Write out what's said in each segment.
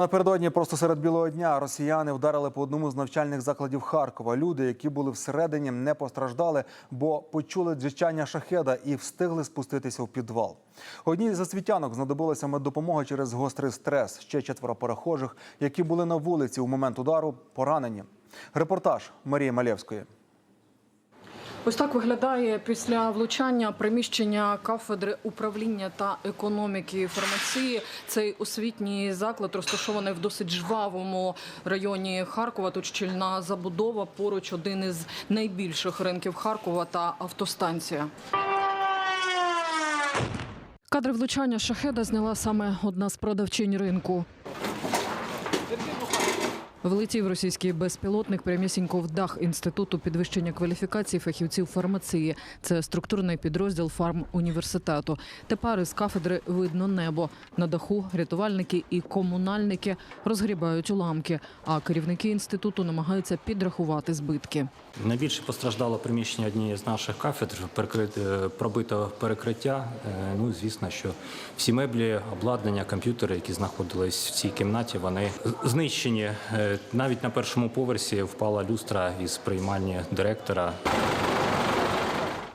Напередодні просто серед білого дня росіяни вдарили по одному з навчальних закладів Харкова. Люди, які були всередині, не постраждали, бо почули джичання шахеда і встигли спуститися в підвал. Одній з освітянок знадобилася меддопомога через гострий стрес. Ще четверо перехожих, які були на вулиці у момент удару, поранені. Репортаж Марії Малєвської. Ось так виглядає після влучання приміщення кафедри управління та економіки фармації. Цей освітній заклад розташований в досить жвавому районі Харкова. Тут щільна забудова. Поруч один із найбільших ринків Харкова та автостанція. Кадри влучання шахеда зняла саме одна з продавчинь ринку. Влетів російський безпілотник прямісінько в дах інституту підвищення кваліфікації фахівців фармації. Це структурний підрозділ фармуніверситету. Тепер із кафедри видно небо. На даху рятувальники і комунальники розгрібають уламки. А керівники інституту намагаються підрахувати збитки. Найбільше постраждало приміщення однієї з наших кафедр, е, пробито перекриття. Е, Ну, звісно, що всі меблі, обладнання, комп'ютери, які знаходились в цій кімнаті, вони знищені. Навіть на першому поверсі впала люстра із приймальні директора.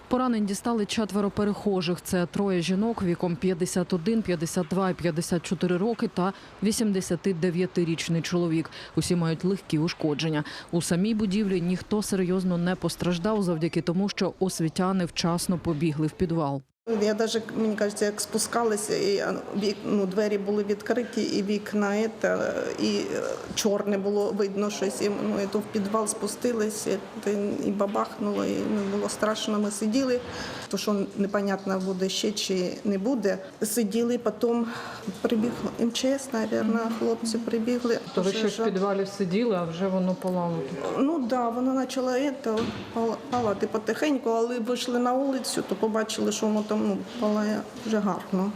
Поранень дістали четверо перехожих. Це троє жінок віком 51, 52 і 54 роки та 89-річний чоловік. Усі мають легкі ушкодження. У самій будівлі ніхто серйозно не постраждав завдяки тому, що освітяни вчасно побігли в підвал. Я навіть, мені кажеться, як спускалися, і ну, двері були відкриті, і вікна, і, та, і е, чорне було видно щось. І, ну, і то в підвал спустилися, і, і бабахнуло, і ну, було страшно. Ми сиділи, то що непонятно буде ще чи не буде. Сиділи, потім прибіг МЧС, мабуть, хлопці прибігли. Пожежа. підвалі сиділи, а вже воно поламано. Ну так, да, вона почала это, пала- палати потихеньку, але вийшли на вулицю, то побачили, що воно там ну, було вже гарно.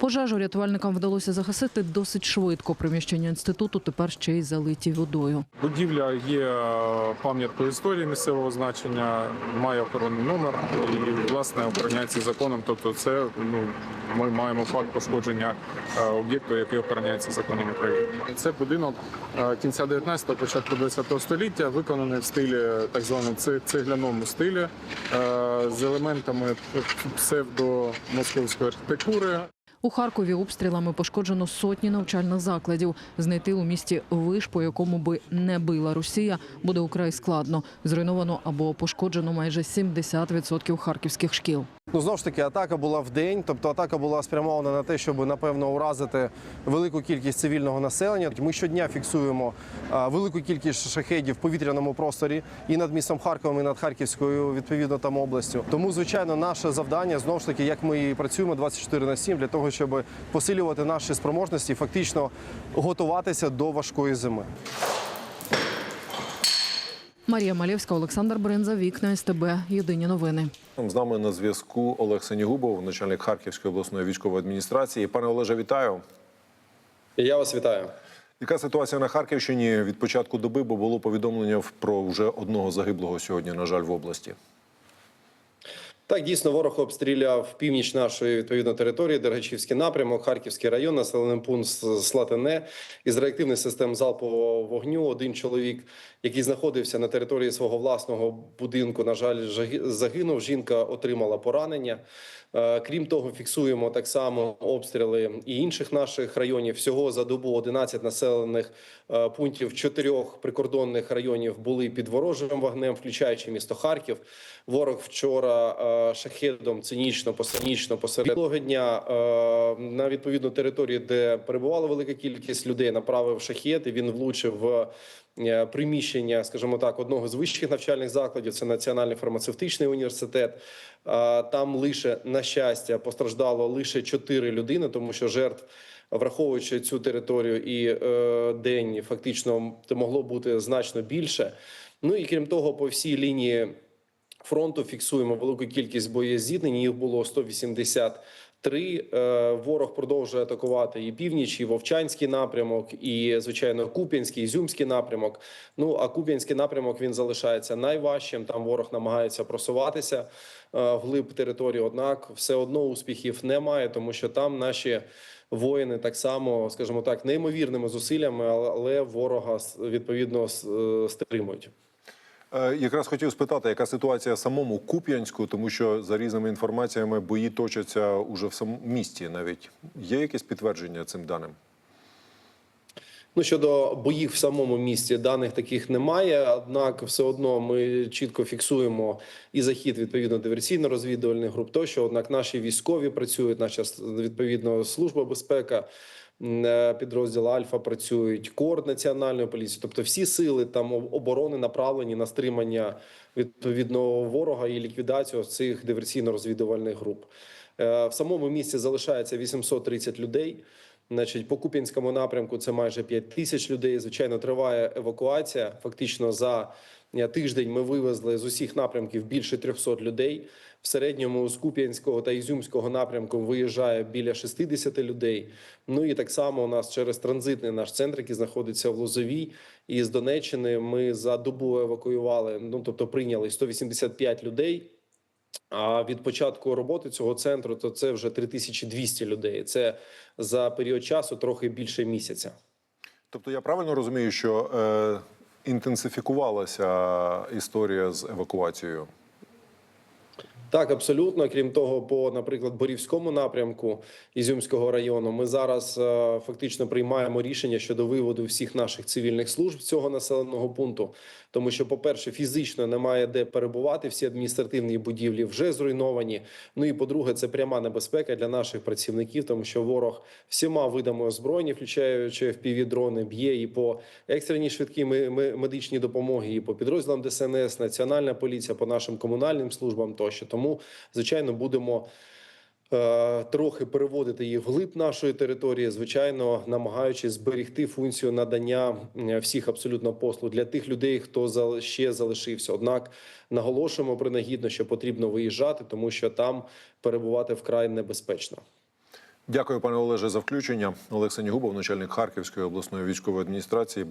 Пожежу рятувальникам вдалося загасити досить швидко. Приміщення інституту тепер ще й залиті водою. Будівля є е, пам'яткою історії місцевого значення, має охоронний номер і власне охороняється законом. Тобто, це ну ми маємо факт пошкодження е, об'єкту, який охороняється законом України. Це будинок е, кінця 19-го, початку 20-го століття, виконаний в стилі так званому цегляному стилі з елементами псевдомосковської архітектури. У Харкові обстрілами пошкоджено сотні навчальних закладів. Знайти у місті виш, по якому би не била Росія, буде украй складно. Зруйновано або пошкоджено майже 70% харківських шкіл. Ну, знову ж таки, атака була в день, тобто атака була спрямована на те, щоб напевно уразити велику кількість цивільного населення. Ми щодня фіксуємо велику кількість шахедів в повітряному просторі і над містом Харковом, і над Харківською відповідно там областю. Тому, звичайно, наше завдання знову ж таки, як ми і працюємо 24 на 7, для того, щоб посилювати наші спроможності, фактично готуватися до важкої зими. Марія Малєвська, Олександр Бринза, вікна СТБ. Єдині новини. З нами на зв'язку Олег Сенігубов, начальник Харківської обласної військової адміністрації. Пане Олеже, вітаю. Я вас вітаю. Яка ситуація на Харківщині від початку доби, бо було повідомлення про вже одного загиблого сьогодні, на жаль, в області. Так, дійсно, ворог обстріляв північ нашої відповідно території, Дергачівський напрямок, Харківський район, населений пункт Слатине. Із реактивних систем залпового вогню один чоловік, який знаходився на території свого власного будинку, на жаль, загинув. Жінка отримала поранення. Е, Крім того, фіксуємо так само обстріли і інших наших районів. Всього за добу 11 населених е, пунктів чотирьох прикордонних районів були під ворожим вогнем, включаючи місто Харків. Ворог вчора е, шахедом цинічно, посанічно посеред дня е, на відповідну територію, де перебувала велика кількість людей, направив шахет. і Він влучив в е, приміщення, скажімо так, одного з вищих навчальних закладів. Це Національний фармацевтичний університет. Е, Там лише на щастя постраждало лише чотири людини, тому що жертв. Враховуючи цю територію і е, день, фактично могло бути значно більше. Ну і крім того, по всій лінії фронту фіксуємо велику кількість боєзіткнень. Їх було 183. Е, Ворог продовжує атакувати і північ, і Вовчанський напрямок, і звичайно Куп'янський, Ізюмський напрямок. Ну а Куп'янський напрямок він залишається найважчим. Там ворог намагається просуватися е, вглиб території. Однак все одно успіхів немає, тому що там наші воїни так само, скажімо так, неймовірними зусиллями, але ворога відповідно е, стримують. Е, Якраз хотів спитати, яка ситуація самому Куп'янську, тому що за різними інформаціями бої точаться уже в самому місті. Навіть є якесь підтвердження цим даним? Ну щодо боїв в самому місті, даних таких немає. Однак, все одно ми чітко фіксуємо і захід відповідно диверсійно-розвідувальних груп. Тощо, однак, наші військові працюють, наша відповідно служба безпека. е, Підрозділ Альфа працюють кор національної поліції, тобто всі сили там оборони направлені на стримання відповідного ворога і ліквідацію цих диверсійно-розвідувальних груп. Е, В самому місті залишається 830 людей. Значить, по Куп'янському напрямку це майже 5 тисяч людей. Звичайно, триває евакуація. Фактично за е, тиждень ми вивезли з усіх напрямків більше 300 людей. В середньому з Куп'янського та Ізюмського напрямку виїжджає біля 60 людей. Ну і так само у нас через транзитний наш центр, який знаходиться в Лозовій, і з Донеччини ми за добу евакуювали. Ну тобто прийняли 185 людей. А від початку роботи цього центру то це вже 3200 людей. Це за період часу трохи більше місяця. Тобто я правильно розумію, що е, інтенсифікувалася історія з евакуацією? Так, абсолютно. Крім того, по, наприклад, Борівському напрямку Ізюмського району, ми зараз е, фактично приймаємо рішення щодо виводу всіх наших цивільних служб цього населеного пункту. Тому що, по-перше, фізично немає де перебувати. Всі адміністративні будівлі вже зруйновані. Ну і по-друге, це пряма небезпека для наших працівників, тому що ворог всіма видами озброєння, включаючи FPV-дрони, б'є і по екстреній швидкій ме- ме- медичній допомоги, і по підрозділам ДСНС, Національна поліція, по нашим комунальним службам тощо. Тому, звичайно, будемо. е, Трохи переводити їх вглиб нашої території, звичайно, намагаючись зберегти функцію надання е, всіх абсолютно послуг для тих людей, хто ще залишився. Однак наголошуємо принагідно, що потрібно виїжджати, тому що там перебувати вкрай небезпечно. Дякую, пане Олеже, за включення. Олег Сенігубов, начальник Харківської обласної військової адміністрації.